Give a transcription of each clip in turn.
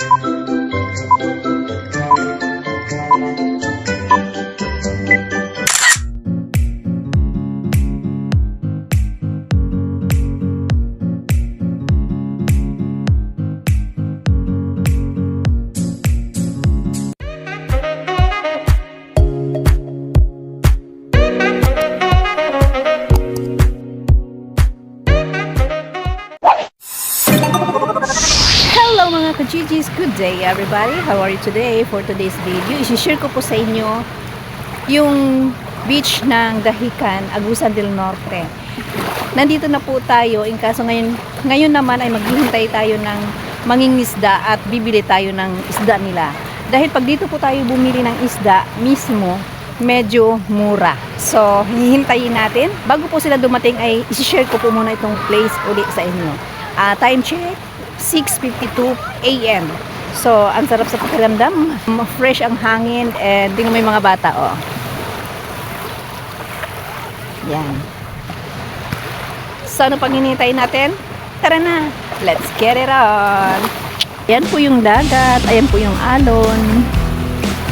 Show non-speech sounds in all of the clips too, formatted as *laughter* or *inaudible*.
Thank you. Kajijis! Good day everybody! How are you today? For today's video, isi-share ko po sa inyo yung beach ng Dahican, Agusan del Norte. Nandito na po tayo, in kaso ngayon, ngayon naman ay maghihintay tayo ng mangingisda at bibili tayo ng isda nila. Dahil pag dito po tayo bumili ng isda mismo, medyo mura. So, hihintayin natin. Bago po sila dumating ay isi-share ko po muna itong place uli sa inyo. Ah, time check, 6.52 a.m. So, ang sarap sa pakiramdam. Fresh ang hangin and tingnan mo yung mga bata, oh. Yan. So, ano pang hinihintay natin? Tara na! Let's get it on! Ayan po yung dagat. Ayan po yung alon.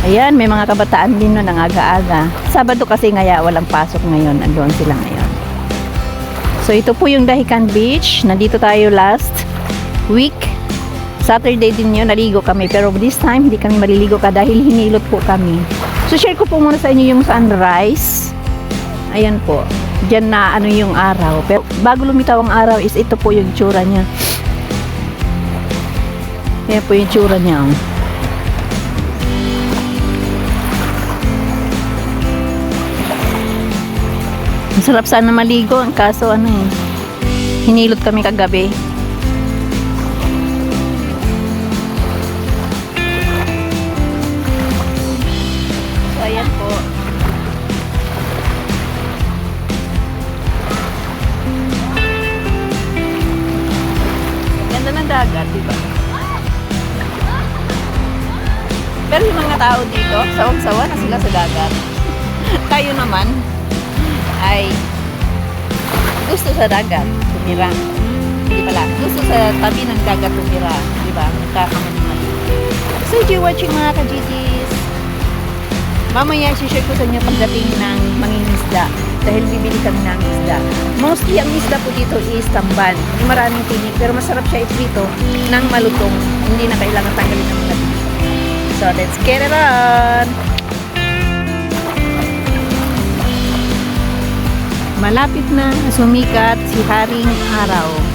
Ayan, may mga kabataan din nun ng aga-aga. Sabado kasi ngaya walang pasok ngayon. Andoon sila ngayon. So, ito po yung Dahican Beach. Nandito tayo last week. Saturday din yun, naligo kami. Pero this time, hindi kami maliligo ka dahil hinilot po kami. So, share ko po muna sa inyo yung sunrise. Ayan po. Diyan na ano yung araw. Pero bago lumitaw ang araw is ito po yung tsura niya. Ayan po yung tsura niya. oh. Masarap sana maligo. Kaso ano eh. Hinilot kami kagabi. Dagat, di ba? Pero yung mga tao dito, sawang-sawa na sila sa dagat. *laughs* Tayo naman, ay gusto sa dagat tumira. Hindi pala. Gusto sa tabi ng dagat tumira. Di ba? Nagkakamali-mali. So, if you're watching mga ka-GTs, mamaya share ko sa inyo pagdating ng mangingisda dahil bibili kami ng isda. Mostly ang isda po dito is tamban. May maraming tinik pero masarap siya iprito ng malutong. Hindi na kailangan tanggalin ng mga tinik. So, let's get it on! Malapit na sumikat si Haring Araw.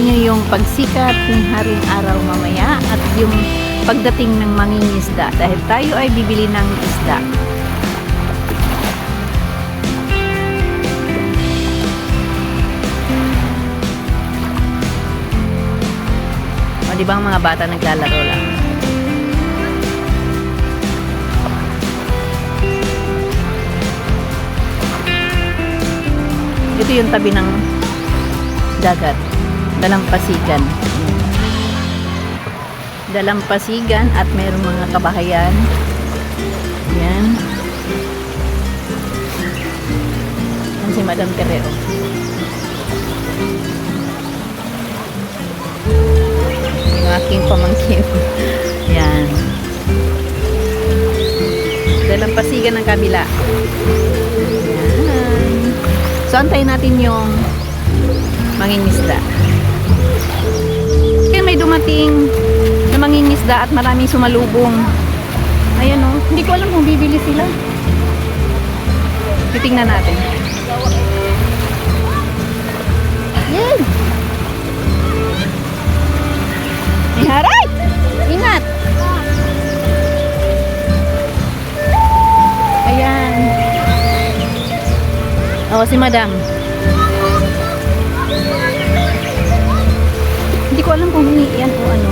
Inyo yung pagsikat ng Haring Araw mamaya at yung pagdating ng mangingisda dahil tayo ay bibili ng isda. O, di ba mga bata naglalaro lang? Ito yung tabi ng dagat. Dalampasigan. Dalampasigan at mayroong mga kabahayan. Yan. Yan si Madam Terrero. Yung aking pamangkin. *laughs* Yan. Dalampasigan ng kabila. Yan. So, antayin natin yung mangingisda. May dumating na mangingisda at maraming sumalubong. Ayan o. Hindi ko alam kung bibili sila. Titingnan natin. Yan! Ay, haray! Ingat! Ayan. Oo, si madam. Ko alam kung yan o ano.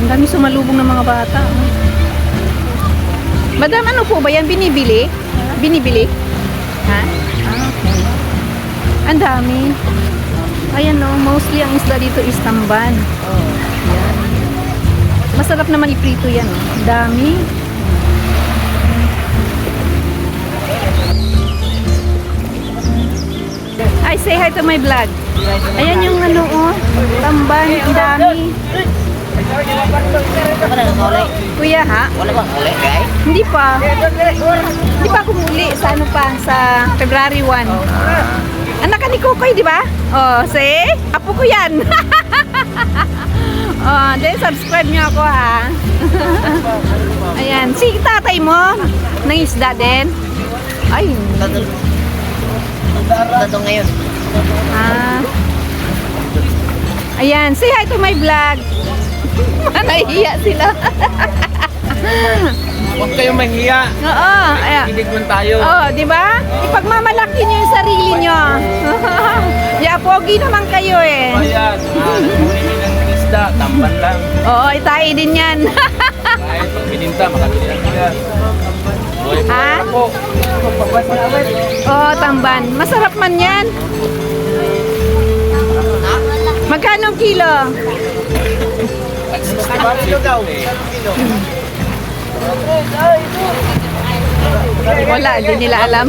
Ang dami sumalubong ng mga bata. oh. Madam, ano po ba yan? Binibili? Binibili? Ha? Ah, okay. Ang dami. Ayan o, mostly ang isda dito is tamban. Oh, yan. Masarap naman iprito yan. Oh. Ang Dami. Say hi to my vlog. Ayan yung ano, oh. Tamban, ang dami. Kuya, ha? Wala bang uli, guys? Hindi pa. Hindi pa ako muli sa ano pa, sa February 1. Anak ka ni Kukoy, di ba? Oh, see? Apo ko yan. *laughs* oh, then subscribe niyo ako ha. *laughs* Ayan, si tatay mo, ng isda din. Ay. Tato ngayon. Ah. Ayan, say hi to my vlog. *laughs* Nahihiya sila. Huwag kayong mahiya. Oo, ayan. Kinig man tayo. Oh, di ba? Ipagmamalaki niyo yung sarili niyo. *laughs* ya, pogi naman kayo eh. Ayan. Ah, Nagmumili ng isda. Tamban lang. Oo, itai din yan. *laughs* Kahit pag bininta, makabili Ha? Oo, tamban. Masarap man yan. Magkano kilo? Kilo daw. Wala, hindi nila alam.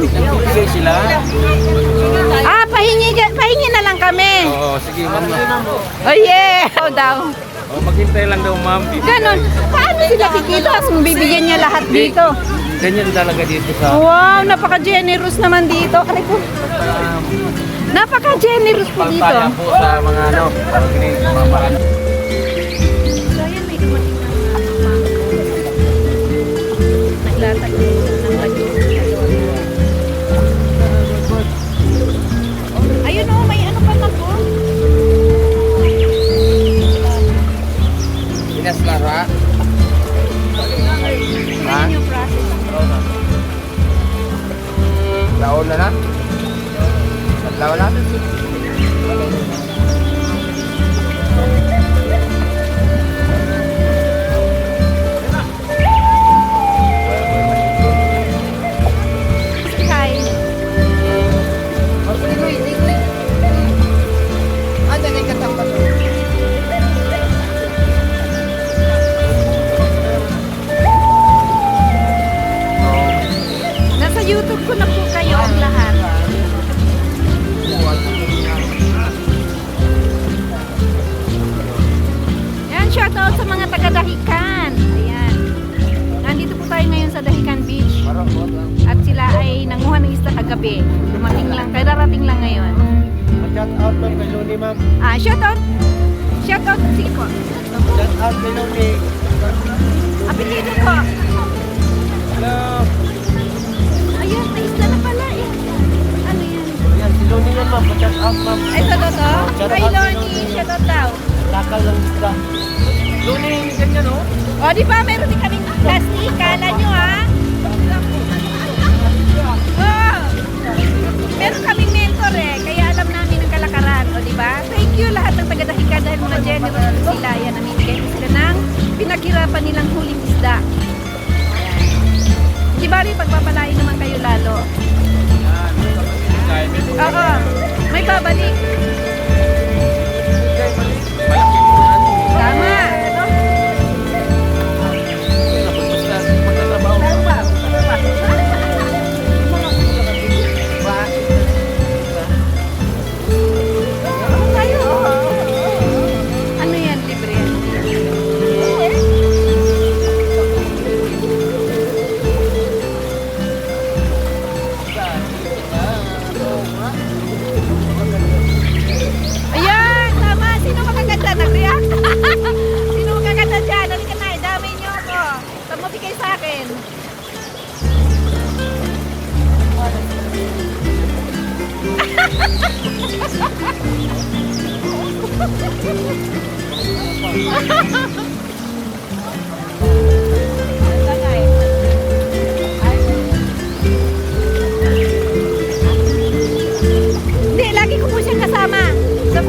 Sila. Ah, pahingi, pahingi na lang kami. Oo, sige ma'am. Oh yeah! *laughs* Oh, daw. Oh, maghintay lang daw ma'am. Ganon. Paano sila kikita? Kung bibigyan niya lahat dito. Ganyan talaga dito sa... Wow, napaka-generous naman dito. Aray ko. Napaka-generous po dito. Pantaya po sa mga ano. Parang Lakal lang isda. Luni, ganyan oh. O, di ba? Meron din kaming plastic. Kala nyo, ha? Oh, meron kaming mentor eh. Kaya alam namin ang kalakaran. O, di ba? Thank you lahat ng taga-dahika dahil mga generous sila. Yan, namimigay sila ng pinaghirapan nilang huling isda. Di ba rin, pagpapalain naman kayo lalo. Oo, may babalik. Hindi, lagi ko po siyang kasama. Sa,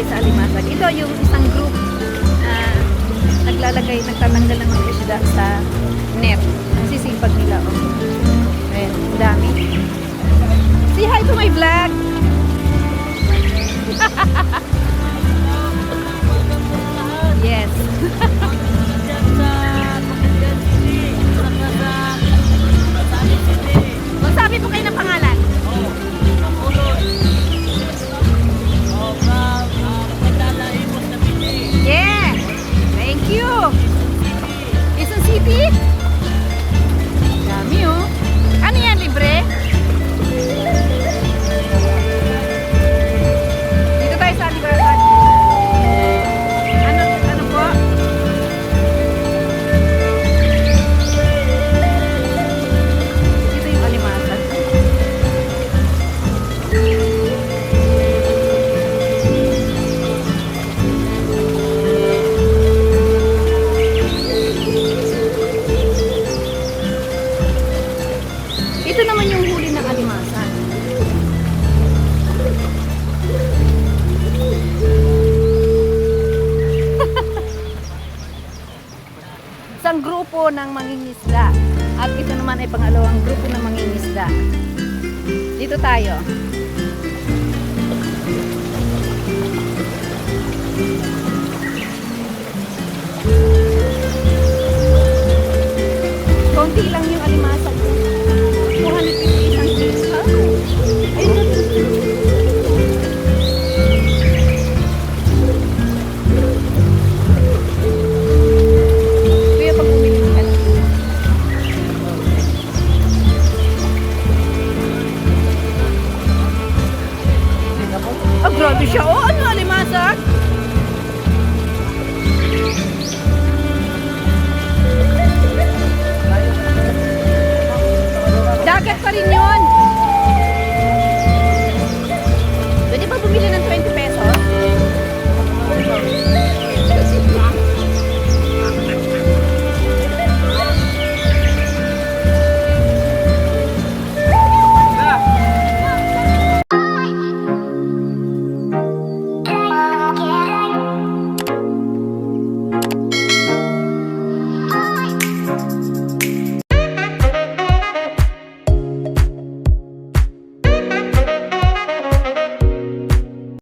tayo sa Alimasag. Ito yung isang group na naglalagay, nagtatanggal ng mga isda sa net. Ang sisipag nila. Oh. Ayan, dami. Say hi to my vlog! siya. O, oh, ano, alimasag? Dagat pa rin yun.